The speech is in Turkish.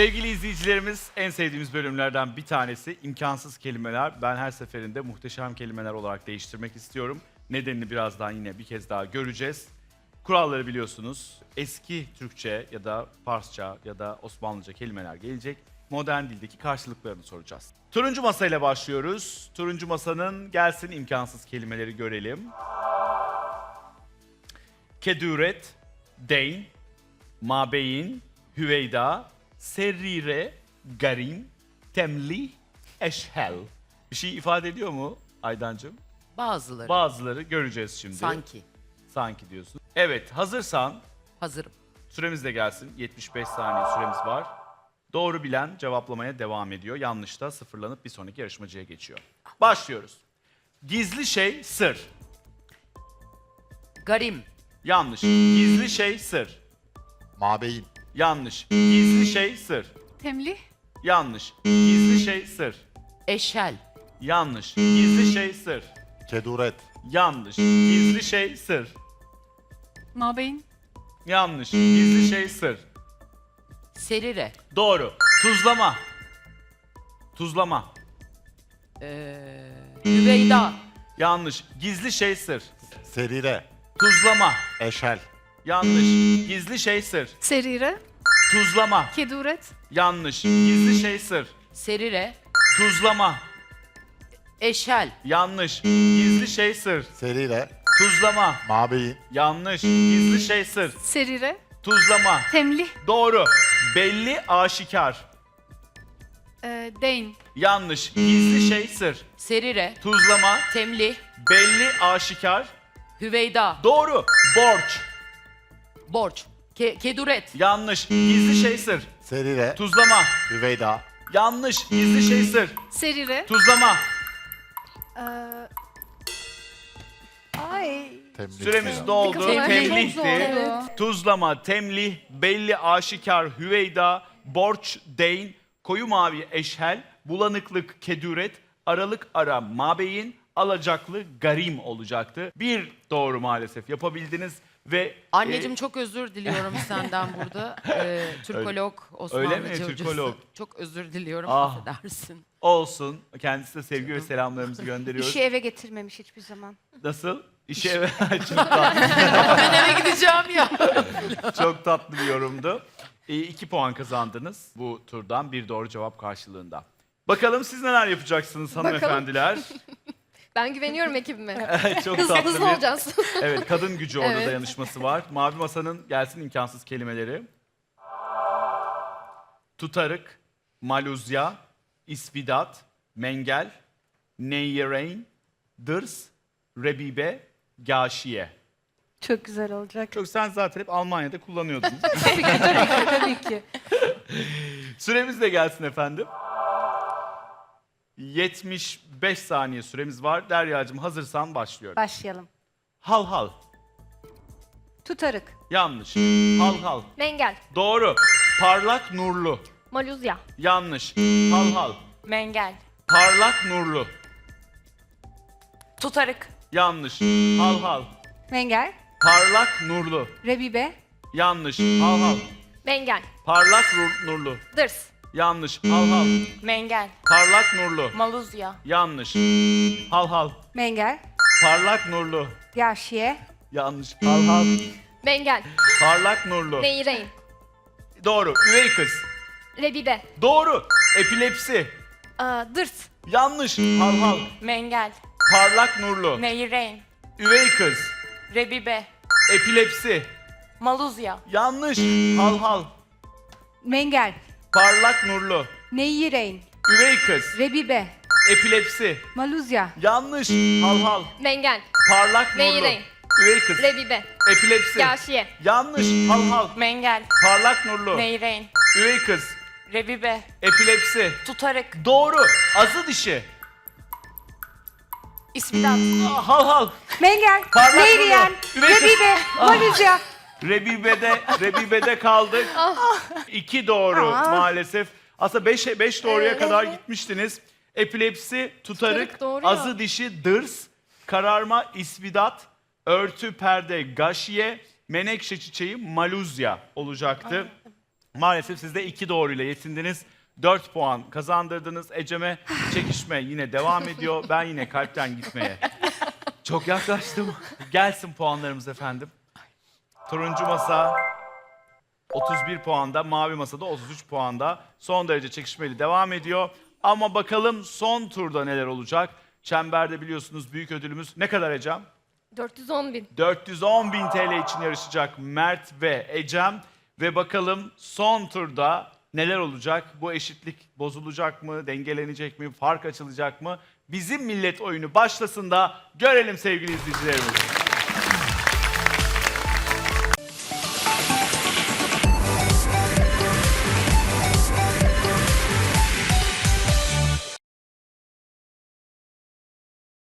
Sevgili izleyicilerimiz en sevdiğimiz bölümlerden bir tanesi imkansız kelimeler. Ben her seferinde muhteşem kelimeler olarak değiştirmek istiyorum. Nedenini birazdan yine bir kez daha göreceğiz. Kuralları biliyorsunuz. Eski Türkçe ya da Farsça ya da Osmanlıca kelimeler gelecek. Modern dildeki karşılıklarını soracağız. Turuncu masayla başlıyoruz. Turuncu masanın gelsin imkansız kelimeleri görelim. Kedüret, Deyn, Mabeyin, Hüveyda, Serrire, Garim, Temli, Eşhel. Bir şey ifade ediyor mu Aydancığım? Bazıları. Bazıları göreceğiz şimdi. Sanki. Sanki diyorsun. Evet hazırsan Hazırım. süremiz de gelsin. 75 saniye süremiz var. Doğru bilen cevaplamaya devam ediyor. Yanlış da sıfırlanıp bir sonraki yarışmacıya geçiyor. Başlıyoruz. Gizli şey sır. Garim. Yanlış. Gizli şey sır. Mabeyin. Yanlış. Gizli şey sır. Temli, Yanlış. Gizli şey sır. Eşel. Yanlış. Gizli şey sır. Keduret. Yanlış. Gizli şey sır. mabeyin, Yanlış. Gizli şey sır. Serire. Doğru. Tuzlama. Tuzlama. Ee, Hüveyda. Yanlış. Gizli şey sır. Serire. Tuzlama. Eşel. Yanlış. Gizli şey sır. serire, Tuzlama. keduret, Yanlış. Gizli şey sır. Serire. Tuzlama. Eşel. Yanlış. Gizli şey sır. Serire. Tuzlama. Mabeyin. Yanlış. Gizli şey sır. serire, Tuzlama. temli, Doğru. Belli aşikar. e, deyn, Yanlış. Gizli şey sır. Serire. Tuzlama. Temli. Belli aşikar. Hüveyda. Doğru. Borç. Borç. Ke- keduret. Yanlış. Gizli şey sır. Serire. Tuzlama. Hüveyda. Yanlış. Gizli şey sır. serire, Tuzlama. e, ay, Temlik. Süremiz doldu. Çok Temlihti. zordu. Tuzlama, temlih, belli aşikar, hüveyda, borç, deyn, koyu mavi eşhel, bulanıklık, kedüret, aralık ara, mabeyin, alacaklı, garim olacaktı. Bir doğru maalesef yapabildiniz ve... Anneciğim e, çok özür diliyorum senden burada. Ee, Türkolog, Osmanlıca Öyle mi? hocası. Türkolog. Çok özür diliyorum. Ah. Affedersin. olsun. Kendisine sevgi ve selamlarımızı gönderiyoruz. İşi eve getirmemiş hiçbir zaman. Nasıl? İşe çok tatlı, ben eve gideceğim ya. çok tatlı bir yorumdu. E, iki puan kazandınız bu turdan bir doğru cevap karşılığında. Bakalım siz neler yapacaksınız hanımefendiler? Ben güveniyorum ekibime. çok Hızlı tatlı hızlı bir olacağız. evet kadın gücü orada Evet. dayanışması var. Mavi masanın gelsin imkansız kelimeleri. Tutarık, maluzya, isvidat, mengel, neyyereyn, dırs, rebibe, gaşiye. Çok güzel olacak. Çok sen zaten hep Almanya'da kullanıyordun. Tabii ki. Süremiz de gelsin efendim. 75 saniye süremiz var. Derya'cığım hazırsan başlıyorum. Başlayalım. Hal hal. Tutarık. Yanlış. Hal hal. Mengel. Doğru. Parlak nurlu. Maluzya. Yanlış. Hal hal. Mengel. Parlak nurlu. Tutarık. Yanlış. Hal hal. Mengel. Parlak nurlu. Rebibe. Yanlış. Hal hal. Mengel. Parlak nur- nurlu. Dırs. Yanlış. Hal hal. Mengel, Parlak nurlu. Maluzya, Yanlış. Hal hal. Mengel. Parlak nurlu. Gavşiye. Yanlış. Hal hal. Mengel. Parlak nurlu. Neyreyn. Doğru. Üvey kız. Rebibe. Doğru. Epilepsi. Aa, dırs. Yanlış. Hal hal. Mengel, Parlak nurlu. Neyreyn, Üvey kız. Rebibe, Epilepsi. Maluzya, Yanlış. Hal hal. Mengel. Parlak nurlu. Neyreyn. Üvey kız. Rebibe. Epilepsi. Maluzya. Yanlış. Hal hal. Mengel. Parlak nurlu. Neyreyn. Üvey kız. Rebibe. Epilepsi. Gavşiye. Yanlış. Hal hal. Mengel, Parlak nurlu. Neyreyn, Üvey kız. Rebibe, Epilepsi. Tutarık, Doğru. Azı dişi. İsmidat, Ah, Hal hal. Mengel. Parlak Neyriyen. nurlu. Üvey kız. Rebibe. Maluzya. Rebibe'de, Rebibe'de kaldık. İki doğru maalesef. Aslında beş, beş doğruya kadar gitmiştiniz. Epilepsi, tutarık, Tutarık doğru ya. azı dişi, dırs, kararma, isvidat, örtü, perde, gaşiye, menekşe çiçeği, maluzya olacaktı. Maalesef siz de iki doğruyla yetindiniz. 4 puan kazandırdınız. Ecem'e çekişme yine devam ediyor. Ben yine kalpten gitmeye çok yaklaştım. Gelsin puanlarımız efendim. Turuncu masa 31 puanda, mavi masada 33 puanda. Son derece çekişmeli devam ediyor. Ama bakalım son turda neler olacak? Çemberde biliyorsunuz büyük ödülümüz ne kadar Ecem? 410 bin. 410 bin TL için yarışacak Mert ve Ecem. Ve bakalım son turda neler olacak? Bu eşitlik bozulacak mı? Dengelenecek mi? Fark açılacak mı? Bizim millet oyunu başlasın da görelim sevgili izleyicilerimiz.